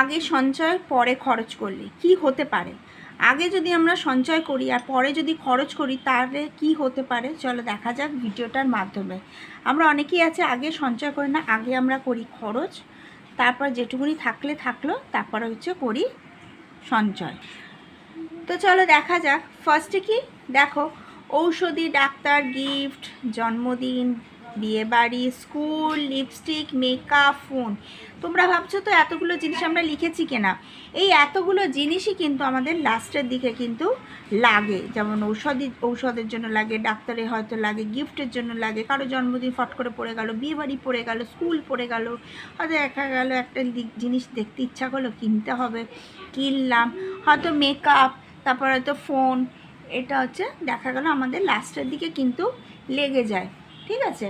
আগে সঞ্চয়, পরে খরচ করলে। কি হতে পারে? আগে যদি আমরা সঞ্চয় করি আর পরে যদি খরচ করি, তাহলে কি হতে পারে? চলো দেখা যাক ভিডিওটার মাধ্যমে। আমরা অনেকেই আছে, আগে সঞ্চয় করি না, আগে আমরা করি খরচ, তারপর যেটুকুনি থাকলে থাকল, তারপরে হচ্ছে করি সঞ্চয়। তো চলো দেখা যাক। ফার্স্টে কি? দেখো, ঔষধি, ডাক্তার গিফট জন্মদিন বিয়েবাড়ি, স্কুল লিপস্টিক মেকআপ ফোন তোমরা ভাবছ তো এতগুলো জিনিস আমরা লিখেছি কিনা? এই এতগুলো জিনিসই কিন্তু আমাদের লাস্টের দিকে কিন্তু লাগে। যেমন ঔষধি, ঔষধের জন্য লাগে, ডাক্তারে হয়তো লাগে, গিফটের জন্য লাগে। কারও জন্মদিন ফট করে পড়ে গেল, বিয়েবাড়ি পড়ে গেল, স্কুল পড়ে গেল, হয়তো দেখা গেল একটা জিনিস দেখতে ইচ্ছা করল, কিনতে হবে, কিনলাম। হয়তো মেকআপ তারপর হয়তো ফোন এটা হচ্ছে দেখা গেল আমাদের লাস্টের দিকে কিন্তু লেগে যায়। ঠিক আছে?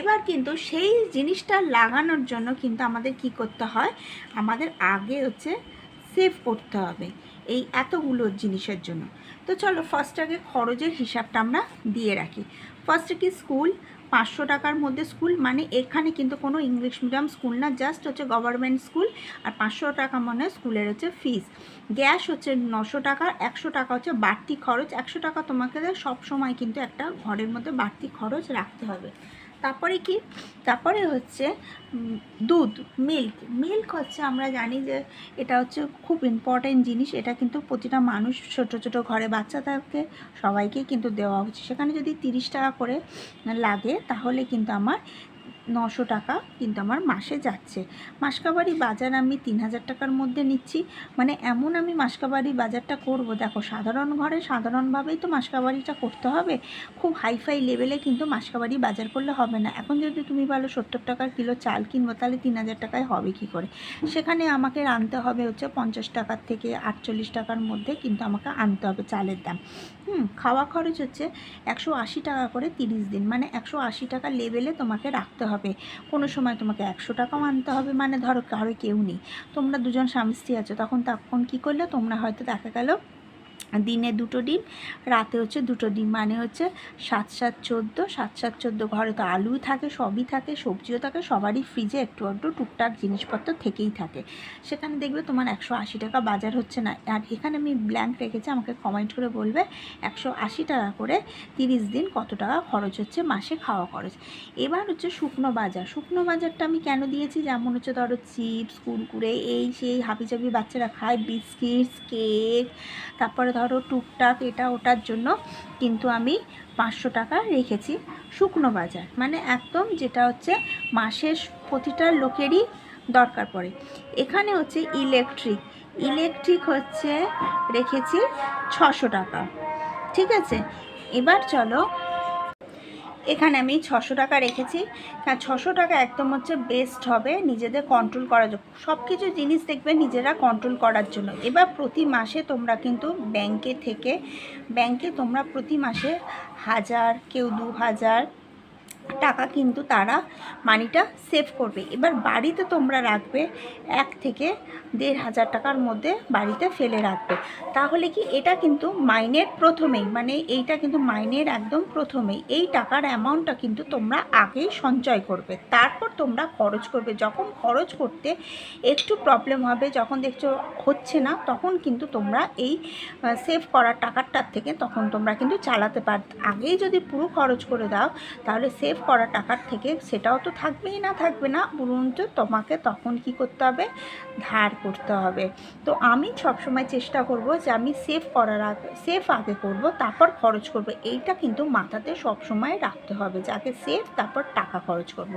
এবার কিন্তু সেই জিনিসটা লাগানোর জন্য কিন্তু আমাদের কি করতে হয়? আমাদের আগে হচ্ছে সেভ করতে হবে এই এতগুলো জিনিসের জন্য। তো চলো ফার্স্ট আগে খরচের হিসাবটা আমরা দিয়ে রাখি। ফার্স্টে কি স্কুল পাঁচশো টাকার মধ্যে স্কুল মানে এখানে কিন্তু কোনো ইংলিশ মিডিয়াম স্কুল না জাস্ট হচ্ছে গভর্নমেন্ট স্কুল আর পাঁচশো টাকা মানে স্কুলের হচ্ছে ফিস গ্যাস হচ্ছে নশো টাকা, একশো টাকা হচ্ছে বাড়তি খরচ, একশো টাকা তোমাকে সব সময় কিন্তু একটা ঘরের মধ্যে বাড়তি খরচ রাখতে হবে। তারপরে কি? তারপরে হচ্ছে দুধ মিল্ক মিল্ক হচ্ছে আমরা জানি যে এটা হচ্ছে খুব ইম্পর্টেন্ট জিনিস। এটা কিন্তু প্রতিটা মানুষ, ছোট ছোট ঘরে বাচ্চা থাকে সবাইকে কিন্তু দেওয়া উচিত। সেখানে যদি তিরিশ টাকা করে লাগে, তাহলে কিন্তু আমার নশো টাকা, কিন্তু আমার মাসে যাচ্ছে। মাসকাবাড়ি বাজার আমি তিন হাজার টাকার মধ্যে নিচ্ছি। মানে এমন আমি মাসকাবাড়ি বাজারটা করব, দেখো, সাধারণ ঘরে সাধারণভাবেই তো মাসকাবাড়িটা করতে হবে। খুব হাইফাই লেভেলে কিন্তু মাসকাবাড়ি বাজার করলে হবে না। এখন যদি তুমি বলো সত্তর টাকার কিলো চাল কিনবো, তাহলে তিন হাজার টাকায় হবে কি করে? সেখানে আমাকে আনতে হবে হচ্ছে পঞ্চাশ টাকার থেকে আটচল্লিশ টাকার মধ্যে কিন্তু আমাকে আনতে হবে চালের দাম। হুম, খাওয়া খরচ হচ্ছে একশো আশি টাকা করে তিরিশ দিন। মানে একশো আশি টাকা লেভেলে তোমাকে রাখতে হবে। কোনো সময় তোমাকে একশো টাকাও আনতে হবে। মানে ধরো কারও কেউ নেই। তোমরা দুজন স্বামী স্ত্রী আছো, তখন তখন কী করলে? তোমরা হয়তো দেখা গেল দিনে দুটো ডিম, রাতে হচ্ছে দুটো ডিম। মানে হচ্ছে সাত সাত, চোদ্দ, সাত সাত, চোদ্দ ঘরে তো আলু থাকে, সবই থাকে, সবজিও থাকে, সবারই ফ্রিজে একটু একটু টুকটাক জিনিসপত্র থেকেই থাকে। সেখানে দেখবে তোমার একশো আশি টাকা বাজার হচ্ছে না। আর এখানে আমি ব্ল্যাঙ্ক রেখেছি, আমাকে কমেন্ট করে বলবে একশো আশি টাকা করে তিরিশ দিন কত টাকা খরচ হচ্ছে মাসে খাওয়া খরচ। এবার হচ্ছে শুকনো বাজার। শুকনো বাজারটা আমি কেন দিয়েছি? যেমন হচ্ছে ধরো চিপস কুরকুরে, এই সেই হাবিজাবি বাচ্চারা খায় বিস্কিটস কেক তারপরে ধরো টুকটাক এটা ওটার জন্য কিন্তু আমি পাঁচশো টাকা রেখেছি শুকনো বাজার। মানে একদম যেটা হচ্ছে মাসের প্রতিটা লোকেরই দরকার পড়ে। এখানে হচ্ছে ইলেকট্রিক ইলেকট্রিক হচ্ছে রেখেছি ছশো টাকা। ঠিক আছে? এবার চলো এখানে আমি ছশো টাকা রেখেছি। হ্যাঁ ছশো টাকা একদম হচ্ছে বেস্ট হবে নিজেদের কন্ট্রোল করার জন্য। সব কিছু জিনিস দেখবে নিজেরা কন্ট্রোল করার জন্য। এবার প্রতি মাসে তোমরা কিন্তু ব্যাংকে থেকে ব্যাংকে তোমরা প্রতি মাসে হাজার, কেউ দু হাজার টাকা কিন্তু তারা মানিটা সেভ করবে। এবার বাড়িতে তোমরা রাখবে এক থেকে দেড় হাজার টাকার মধ্যে বাড়িতে ফেলে রাখবে। তাহলে কি এটা কিন্তু মাইনের প্রথমেই মানে এইটা কিন্তু মাইনের একদম প্রথমেই, এই টাকার অ্যামাউন্টটা কিন্তু তোমরা আগেই সঞ্চয় করবে। তারপর তোমরা খরচ করবে। যখন খরচ করতে একটু প্রবলেম হবে, যখন দেখছ হচ্ছে না, তখন কিন্তু তোমরা এই সেভ করার টাকাটার থেকে তখন তোমরা কিন্তু চালাতে পার, আগেই যদি পুরো খরচ করে দাও, তাহলে সেভ করা টাকার থেকে সেটাও তো থাকবেই না থাকবে না বরঞ্চ তোমাকে তখন কি করতে হবে? ধার করতে হবে। তো আমি সবসময় চেষ্টা করব যে আমি সেভ করার আগে সেভ আগে করব, তারপর খরচ করব। এইটা কিন্তু মাথাতে সবসময় রাখতে হবে যে আগে সেভ তারপর টাকা খরচ করব।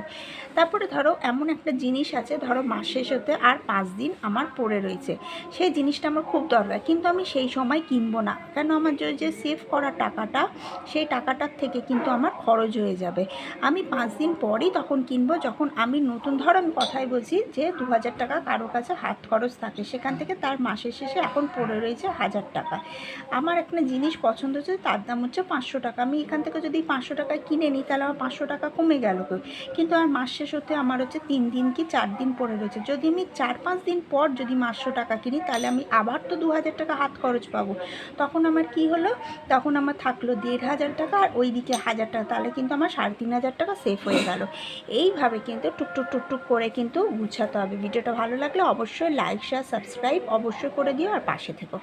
তারপরে ধরো এমন একটা জিনিস আছে, ধরো মাস শেষ হতে আর পাঁচ দিন আমার পড়ে রয়েছে। সেই জিনিসটা আমার খুব দরকার, কিন্তু আমি সেই সময় কিনবো না। কেন আমার যে সেভ করা টাকাটা, সেই টাকাটার থেকে কিন্তু আমার খরচ হয়ে যাবে। আমি পাঁচ দিন পরেই তখন কিনবো, যখন আমি নতুন ধরো আমি কথাই বলছি যে দু হাজার টাকা কারও কাছে হাত খরচ থাকে, সেখান থেকে তার মাসের শেষে এখন পড়ে রয়েছে হাজার টাকা। আমার একটা জিনিস পছন্দ হচ্ছে, তার দাম হচ্ছে পাঁচশো টাকা। আমি এখান থেকে যদি পাঁচশো টাকায় কিনে নিই, তাহলে আমার পাঁচশো টাকা কমে গেল কিন্তু আমার মাস শেষ হতে আমার হচ্ছে তিন দিন কি চার দিন পড়ে রয়েছে। যদি আমি চার পাঁচ দিন পর যদি পাঁচশো টাকা কিনি, তাহলে আমি আবার তো দু হাজার টাকা হাত খরচ পাবো। তখন আমার কি হলো? তখন আমার থাকল দেড় হাজার টাকা আর ওই দিকে হাজার টাকা। তাহলে কিন্তু আমার সাড়ে তিন হাজার টাকা সেফ হয়ে গেল। এইভাবে কিন্তু টুকটুক টুকটুক করে কিন্তু গুছাতে হবে। ভিডিওটা ভালো লাগলে অবশ্যই লাইক শেয়ার সাবস্ক্রাইব অবশ্যই করে দিও আর পাশে থেকো।